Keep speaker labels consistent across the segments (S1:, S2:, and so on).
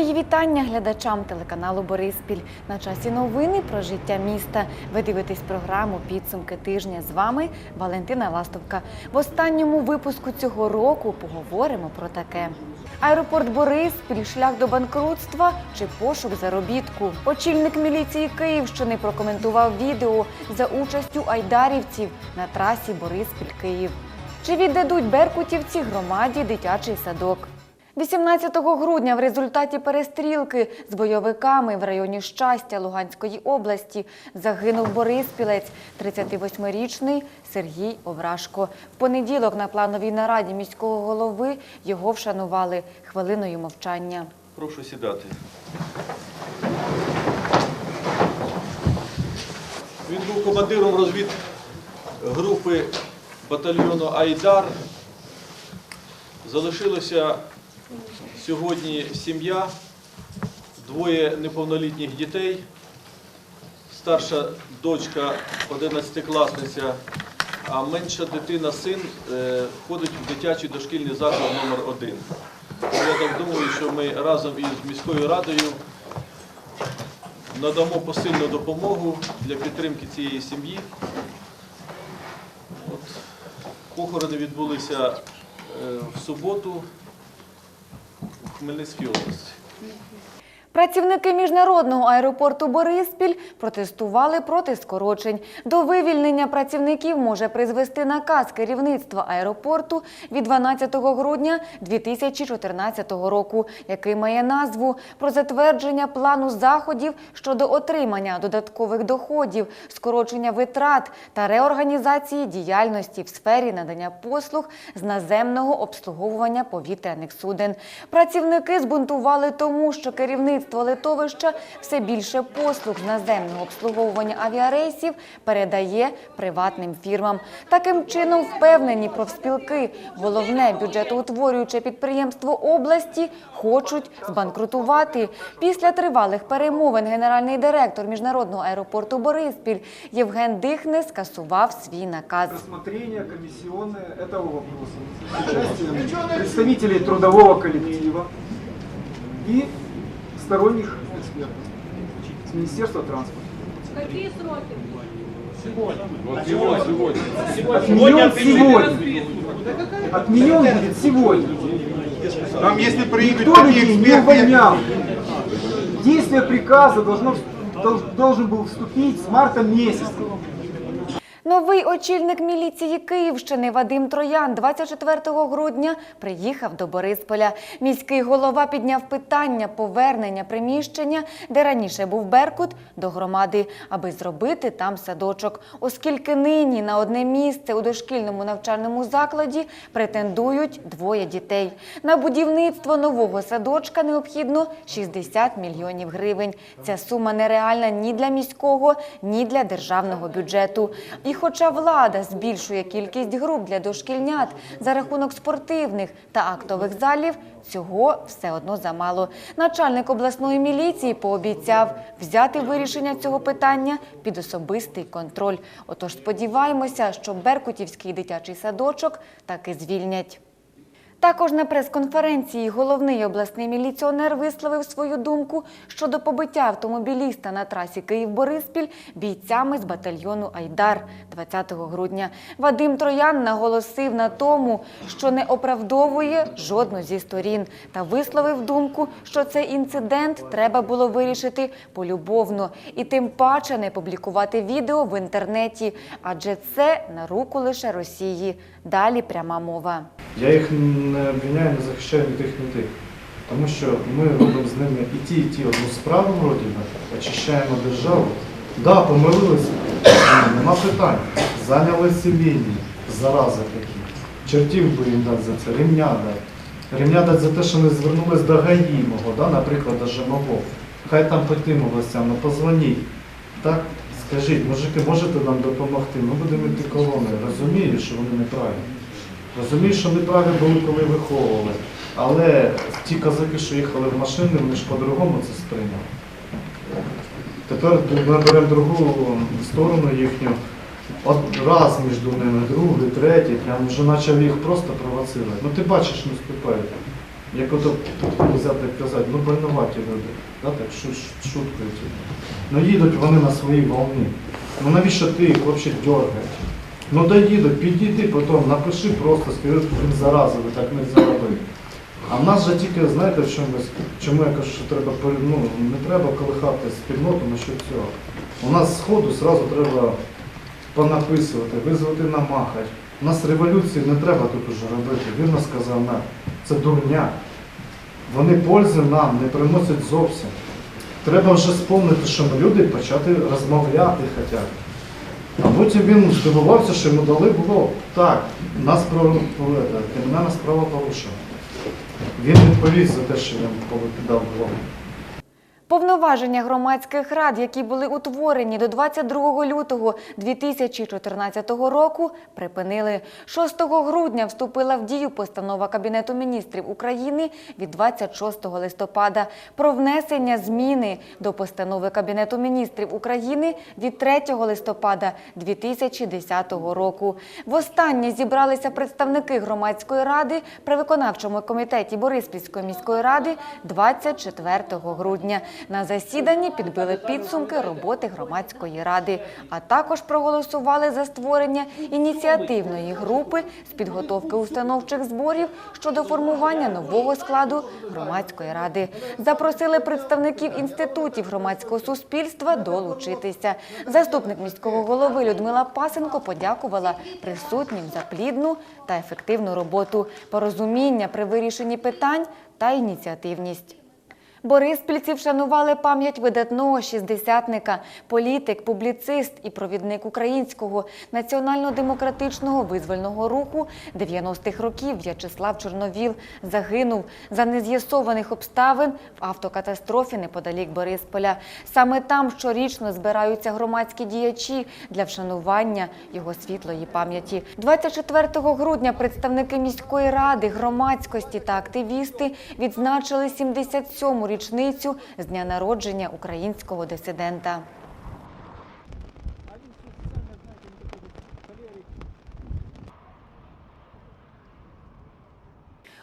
S1: Мої вітання глядачам телеканалу Бориспіль. На часі новини про життя міста. Ви дивитесь програму Підсумки тижня. З вами Валентина Ластовка. В останньому випуску цього року поговоримо про таке. Аеропорт Бориспіль, шлях до банкрутства чи пошук заробітку. Очільник міліції Київщини прокоментував відео за участю айдарівців на трасі Бориспіль-Київ. Чи віддадуть беркутівці громаді дитячий садок? 18 грудня в результаті перестрілки з бойовиками в районі Щастя Луганської області загинув Бориспілець, 38-річний Сергій Оврашко. В понеділок на плановій нараді міського голови його вшанували хвилиною мовчання.
S2: Прошу сідати. Він був командиром розвідгрупи батальйону Айдар. Залишилося сьогодні сім'я, двоє неповнолітніх дітей. Старша дочка 11-класниця, а менша дитина, син, е, ходить в дитячий дошкільний заклад номер 1 Я так думаю, що ми разом із міською радою надамо посильну допомогу для підтримки цієї сім'ї. Похорони відбулися е, в суботу в Хмельницькій області.
S1: Працівники міжнародного аеропорту Бориспіль протестували проти скорочень. До вивільнення працівників може призвести наказ керівництва аеропорту від 12 грудня 2014 року, який має назву про затвердження плану заходів щодо отримання додаткових доходів, скорочення витрат та реорганізації діяльності в сфері надання послуг з наземного обслуговування повітряних суден. Працівники збунтували тому, що керівництво литовища все більше послуг з наземного обслуговування авіарейсів передає приватним фірмам. Таким чином впевнені профспілки, головне бюджетоутворююче підприємство області хочуть збанкрутувати. Після тривалих перемовин генеральний директор міжнародного аеропорту Бориспіль Євген Дихне скасував свій наказ.
S3: Этого вопроса с участием представителей трудового коллектива и сторонних экспертов с Министерства транспорта.
S4: Какие сроки?
S3: Отменен сегодня. Отменен будет сегодня.
S5: Там, если приедут
S3: Никто людей не увольнял. Действие приказа должно, дол- должен был вступить с марта месяца.
S1: Новий очільник міліції Київщини Вадим Троян 24 грудня приїхав до Борисполя. Міський голова підняв питання повернення приміщення, де раніше був Беркут, до громади, аби зробити там садочок, оскільки нині на одне місце у дошкільному навчальному закладі претендують двоє дітей. На будівництво нового садочка необхідно 60 мільйонів гривень. Ця сума нереальна ні для міського, ні для державного бюджету. І хоча влада збільшує кількість груп для дошкільнят за рахунок спортивних та актових залів, цього все одно замало. Начальник обласної міліції пообіцяв взяти вирішення цього питання під особистий контроль. Отож сподіваємося, що Беркутівський дитячий садочок таки звільнять. Також на прес-конференції головний обласний міліціонер висловив свою думку щодо побиття автомобіліста на трасі Київ-Бориспіль бійцями з батальйону Айдар 20 грудня. Вадим Троян наголосив на тому, що не оправдовує жодну зі сторін, та висловив думку, що цей інцидент треба було вирішити полюбовно і тим паче не публікувати відео в інтернеті, адже це на руку лише Росії. Далі пряма мова.
S6: Я їх не обвиняю, не захищаю ні тих, ні тих. Тому що ми робимо з ними і ті, і ті одну справу, вроді очищаємо державу. Так, да, помилилися, нема питань. Зайняли лінії, зарази такі. Чертів би їм дати за це, рівня дати. Рівня дати за те, що не звернулись до ГАІ мого, да, наприклад, даже мого. Хай там по тим областям, ну позвоніть. Так, скажіть, мужики, можете нам допомогти? Ми будемо йти колони. Розумію, що вони неправі. Розумію, що неправі були, коли виховували. Але ті козаки, що їхали в машини, вони ж по-другому це сприйняли. Тепер ми беремо другу сторону їхню. От раз між ними, другий, третій, прям вже почав їх просто провоцирувати. Ну ти бачиш, не вступають. як ото взяти казати, ну больноваті люди, да, так шу- шуткою. Ну їдуть вони на своїй волні. Ну навіщо ти їх взагалі дергаєш? Ну доїдуть, підійди потім, напиши просто, скажи, він зараза, ви так не заробили. А в нас же тільки, знаєте, в чомусь, чому я кажу, що треба, ну, не треба колихати спільноту насчет цього. У нас з ходу треба понаписувати, визвати на махач. У нас революції не треба тут уже робити. Вірно сказав мер. Це дурня. Вони пользи нам не приносять зовсім. Треба вже спомнити, що ми люди почати розмовляти хоча б. А потім він здивувався, що йому дали було так, нас это, кримінальна справа порушена. Він відповість за те, що я повикидав було.
S1: Повноваження громадських рад, які були утворені до 22 лютого 2014 року, припинили. 6 грудня вступила в дію постанова Кабінету міністрів України від 26 листопада про внесення зміни до постанови Кабінету міністрів України від 3 листопада 2010 року. Востаннє зібралися представники громадської ради при виконавчому комітеті Бориспільської міської ради 24 грудня. На засіданні підбили підсумки роботи громадської ради, а також проголосували за створення ініціативної групи з підготовки установчих зборів щодо формування нового складу громадської ради. Запросили представників інститутів громадського суспільства долучитися. Заступник міського голови Людмила Пасенко подякувала присутнім за плідну та ефективну роботу, порозуміння при вирішенні питань та ініціативність. Бориспільці вшанували пам'ять видатного шістдесятника, політик, публіцист і провідник українського національно-демократичного визвольного руху 90-х років В'ячеслав Чорновіл загинув за нез'ясованих обставин в автокатастрофі неподалік Борисполя. Саме там щорічно збираються громадські діячі для вшанування його світлої пам'яті. 24 грудня представники міської ради, громадськості та активісти відзначили 77-му річницю з дня народження українського дисидента.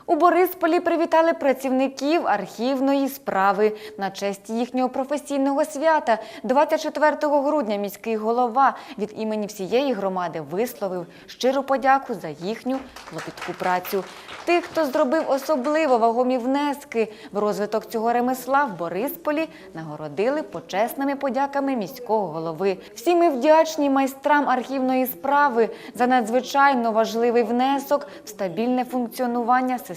S1: У Борисполі привітали працівників архівної справи на честь їхнього професійного свята. 24 грудня міський голова від імені всієї громади висловив щиру подяку за їхню клопітку працю. Тих, хто зробив особливо вагомі внески в розвиток цього ремесла в Борисполі, нагородили почесними подяками міського голови. Всі ми вдячні майстрам архівної справи за надзвичайно важливий внесок в стабільне функціонування системи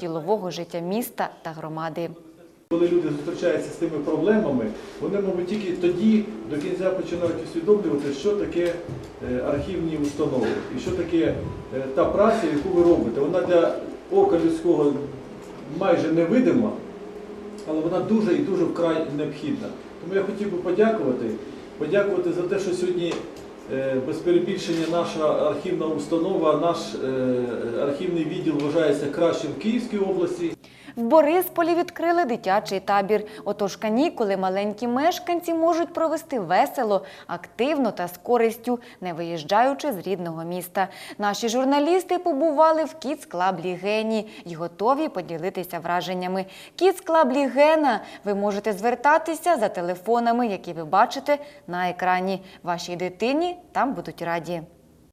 S1: ділового життя міста та громади.
S2: Коли люди зустрічаються з тими проблемами, вони, мабуть, тільки тоді до кінця починають усвідомлювати, що таке е, архівні установи і що таке е, та праця, яку ви робите. Вона для ока людського майже невидима, але вона дуже і дуже вкрай необхідна. Тому я хотів би подякувати, подякувати за те, що сьогодні без перебільшення наша архівна установа, наш е, архівний відділ вважається кращим в Київській області.
S1: В Борисполі відкрили дитячий табір. Отож канікули маленькі мешканці можуть провести весело, активно та з користю, не виїжджаючи з рідного міста. Наші журналісти побували в Kids Club Лігені і готові поділитися враженнями. Kids Club Лігена ви можете звертатися за телефонами, які ви бачите на екрані. Вашій дитині там будуть раді.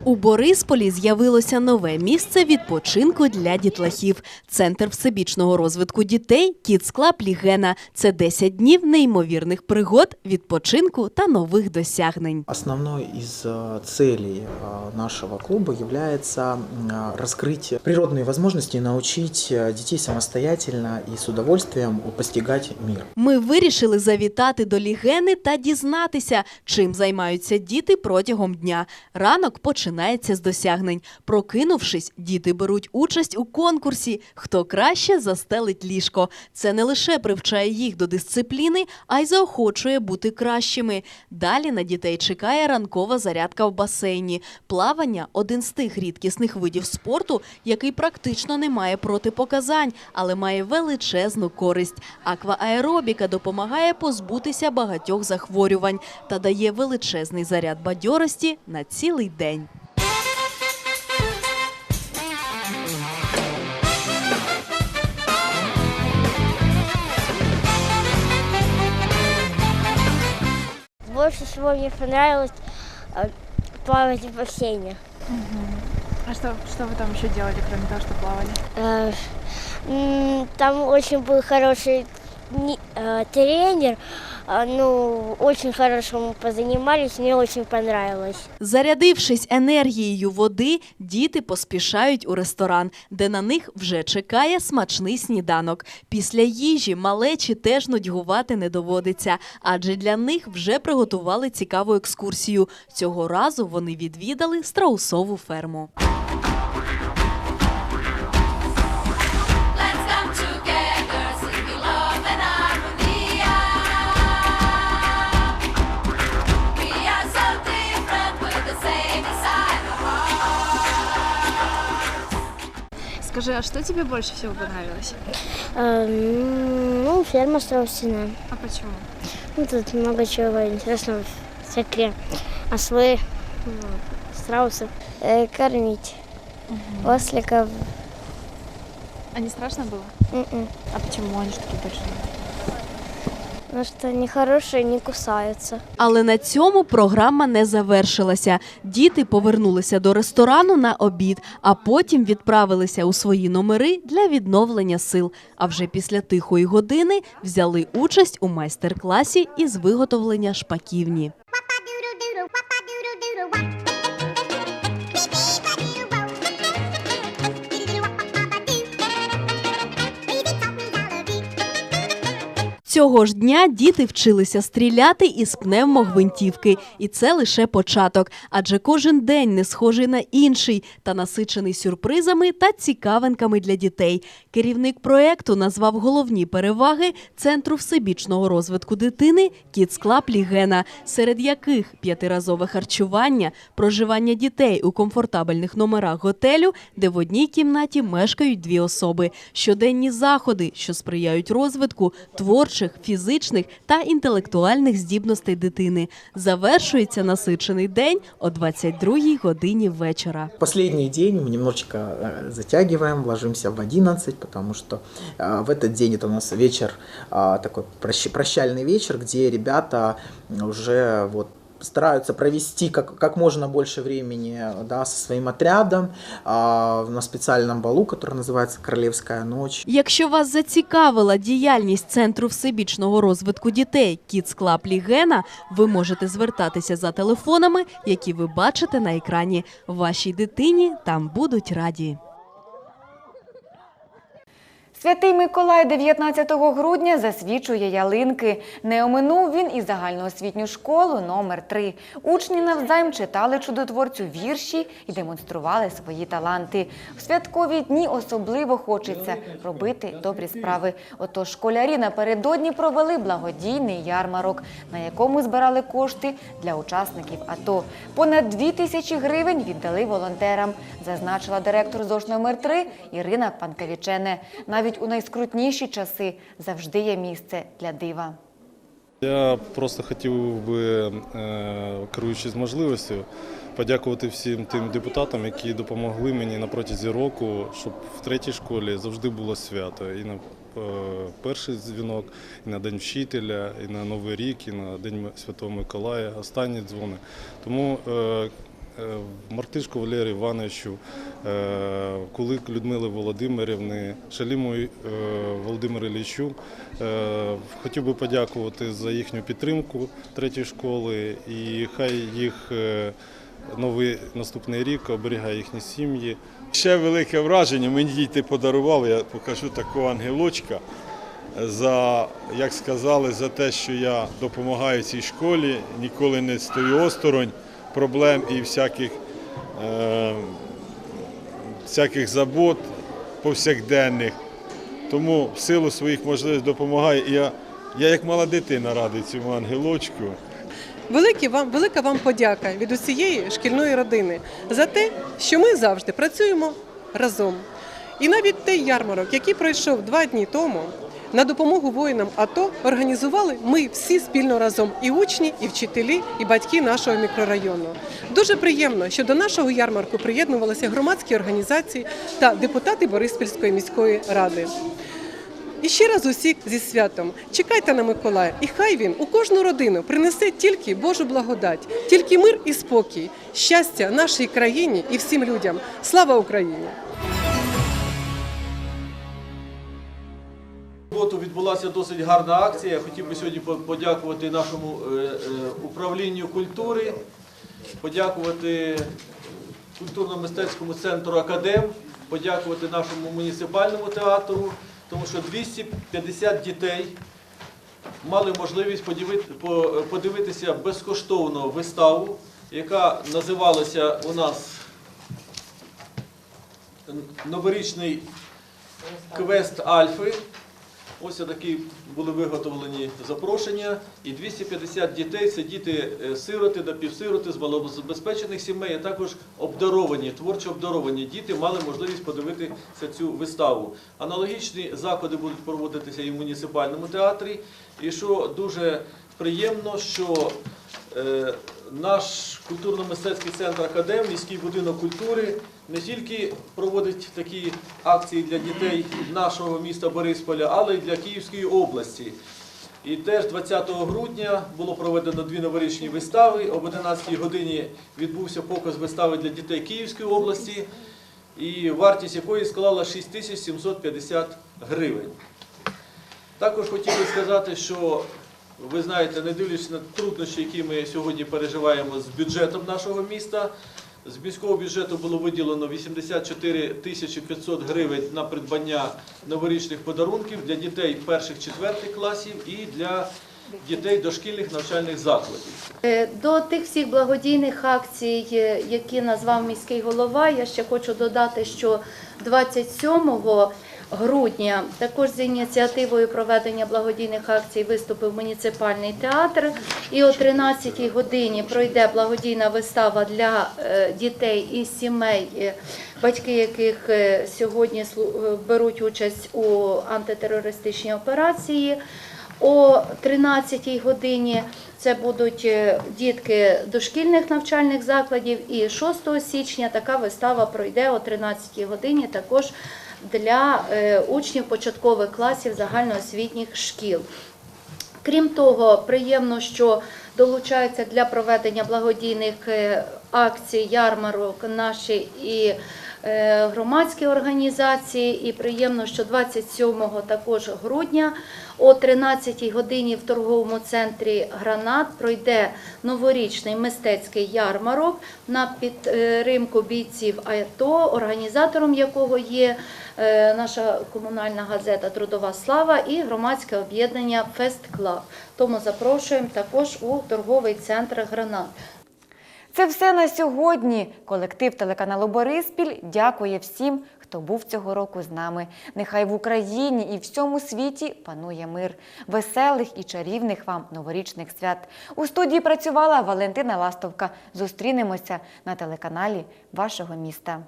S4: У Борисполі з'явилося нове місце відпочинку для дітлахів. Центр всебічного розвитку дітей Kids Club Лігена. Це 10 днів неймовірних пригод, відпочинку та нових досягнень.
S7: Основной из э, целей э, нашего клуба является м, э, раскрыть природные возможности и научить э, детей самостоятельно и с удовольствием постигать мир.
S4: Ми вирішили завітати до Лігени та дізнатися, чим займаються діти протягом дня. Ранок починається з досягнень. Прокинувшись, діти беруть участь у конкурсі Хто краще застелить ліжко. Це не лише привчає їх до дисципліни, а й заохочує бути кращими. Далі на дітей чекає ранкова зарядка в басейні. Плавання один з тих рідкісних видів спорту, який практично не має протипоказань, але має величезну користь. Аквааеробіка допомагає позбутися багатьох захворювань та дає величезний заряд бадьорості на цілий день.
S8: больше всего мне понравилось э, плавать в бассейне.
S9: А что, что вы там еще делали, кроме того, что плавали?
S8: Э, м, Там очень был хороший ни- э, тренер, э, ну, очень хорошо мы позанимались, мне очень понравилось.
S4: Зарядившись енергією води, діти поспішають у ресторан, де на них вже чекає смачний сніданок. Після їжі малечі теж нудьгувати не доводиться, адже для них вже приготували цікаву екскурсію. Цього разу вони відвідали страусову ферму.
S9: Скажи, а что тебе больше всего понравилось?
S8: Э, м, Ну, ферма страусиная.
S9: А почему?
S8: Ну, тут много чего интересного. Всякие ослы, ну, страусы. Э, Кормить. Осликов.
S9: А не страшно было?
S8: М-м.
S9: А почему они же такие большие?
S8: Потому что они хорошие, не кусаются.
S4: Але на цьому програма не завершилася. Діти повернулися до ресторану на обід, а потім відправилися у свої номери для відновлення сил. А вже після тихої години взяли участь у майстер-класі із виготовлення шпаківні. Цього ж дня діти вчилися стріляти із пневмогвинтівки, і це лише початок, адже кожен день не схожий на інший та насичений сюрпризами та цікавинками для дітей. Керівник проекту назвав головні переваги центру всебічного розвитку дитини Club Лігена, серед яких п'ятиразове харчування, проживання дітей у комфортабельних номерах готелю, де в одній кімнаті мешкають дві особи, щоденні заходи, що сприяють розвитку творчих, фізичних та інтелектуальних здібностей дитини. Завершується насичений день о 22-й годині вечора.
S7: Последний день мы немножечко э, затягиваем, ложимся в 11, потому что э, в этот день это у нас вечер, а, такой прощ- прощальный вечер, где ребята уже вот стараются провести как, как можно больше времени да, со своим отрядом а, на специальном балу, который называется «Королевская ночь».
S4: Якщо вас зацікавила діяльність Центру всебічного розвитку дітей Kids Club Лігена, ви можете звертатися за телефонами, які ви бачите на екрані. Вашій дитині там будуть раді.
S1: Святий Миколай 19 грудня засвічує ялинки. Не оминув він і загальноосвітню школу номер 3 Учні навзайм читали чудотворцю вірші і демонстрували свої таланти. В святкові дні особливо хочеться робити добрі справи. Отож школярі напередодні провели благодійний ярмарок, на якому збирали кошти для учасників АТО. Понад дві тисячі гривень віддали волонтерам, зазначила директор ЗОШ номер 3 Ірина Панкавічене. Навіть у найскрутніші часи завжди є місце для дива.
S10: Я просто хотів би, е, керуючись можливістю, подякувати всім тим депутатам, які допомогли мені на протязі року, щоб в третій школі завжди було свято. І на е, перший дзвінок, і на День вчителя, і на Новий рік, і на День Святого Миколая, останні дзвони. Тому е, Мартишку Валерію Івановичу, е, Кулик Людмили Володимирівни, Шаліму е, Володимиру Іллічу. Е, Хотів би подякувати за їхню підтримку третьої школи і хай їх е, новий наступний рік оберігає їхні сім'ї.
S5: Ще велике враження. Мені діти подарували, я покажу такого ангелочка. За, як сказали, за те, що я допомагаю цій школі, ніколи не стою осторонь проблем і всяких, е, всяких забот повсякденних. Тому в силу своїх можливостей допомагаю. І я, я як мала дитина радий цьому ангелочку.
S11: Великі вам, велика вам подяка від усієї шкільної родини за те, що ми завжди працюємо разом. І навіть той ярмарок, який пройшов два дні тому, на допомогу воїнам АТО організували ми всі спільно разом і учні, і вчителі, і батьки нашого мікрорайону. Дуже приємно, що до нашого ярмарку приєднувалися громадські організації та депутати Бориспільської міської ради. І ще раз усіх зі святом. Чекайте на Миколая, і хай він у кожну родину принесе тільки Божу благодать, тільки мир і спокій, щастя нашій країні і всім людям. Слава Україні!
S2: Суботу відбулася досить гарна акція. Я хотів би сьогодні подякувати нашому е, е, управлінню культури, подякувати культурно-мистецькому центру Академ, подякувати нашому муніципальному театру, тому що 250 дітей мали можливість подивитися безкоштовно виставу, яка називалася у нас новорічний квест Альфи. Ось такі були виготовлені запрошення. І 250 дітей це діти е, сироти, напівсироти з малозабезпечених сімей, а також обдаровані, творчо обдаровані діти мали можливість подивитися цю виставу. Аналогічні заходи будуть проводитися і в муніципальному театрі. І що дуже приємно, що наш культурно-мистецький центр Академ, міський будинок культури не тільки проводить такі акції для дітей нашого міста Борисполя, але й для Київської області. І теж 20 грудня було проведено дві новорічні вистави. Об 11 годині відбувся показ вистави для дітей Київської області, і вартість якої склала 6750 гривень. Також хотів би сказати, що ви знаєте, не дивлячись на труднощі, які ми сьогодні переживаємо з бюджетом нашого міста, з міського бюджету було виділено 84 тисячі 500 гривень на придбання новорічних подарунків для дітей перших-четвертих класів і для дітей дошкільних навчальних закладів.
S12: Е, До тих всіх благодійних акцій, е, які назвав міський голова, я ще хочу додати, що 27 грудня також з ініціативою проведення благодійних акцій виступив муніципальний театр. І о 13 годині пройде благодійна вистава для е, дітей і сімей, е, батьки яких е, сьогодні беруть участь у антитерористичній операції. О 13 годині це будуть е, дітки дошкільних навчальних закладів. І 6 січня така вистава пройде о 13-й годині також для е, учнів початкових класів загальноосвітніх шкіл. Крім того, приємно, що долучаються для проведення благодійних е, акцій, ярмарок наші і громадські організації. І приємно, що 27 також грудня о 13-й годині в торговому центрі Гранат пройде новорічний мистецький ярмарок на підтримку бійців АТО, організатором якого є е, наша комунальна газета Трудова слава і громадське об'єднання Фест Клаб. Тому запрошуємо також у торговий центр Гранат.
S1: Це все на сьогодні. Колектив телеканалу Бориспіль дякує всім, хто був цього року з нами. Нехай в Україні і всьому світі панує мир. Веселих і чарівних вам новорічних свят. У студії працювала Валентина Ластовка. Зустрінемося на телеканалі вашого міста.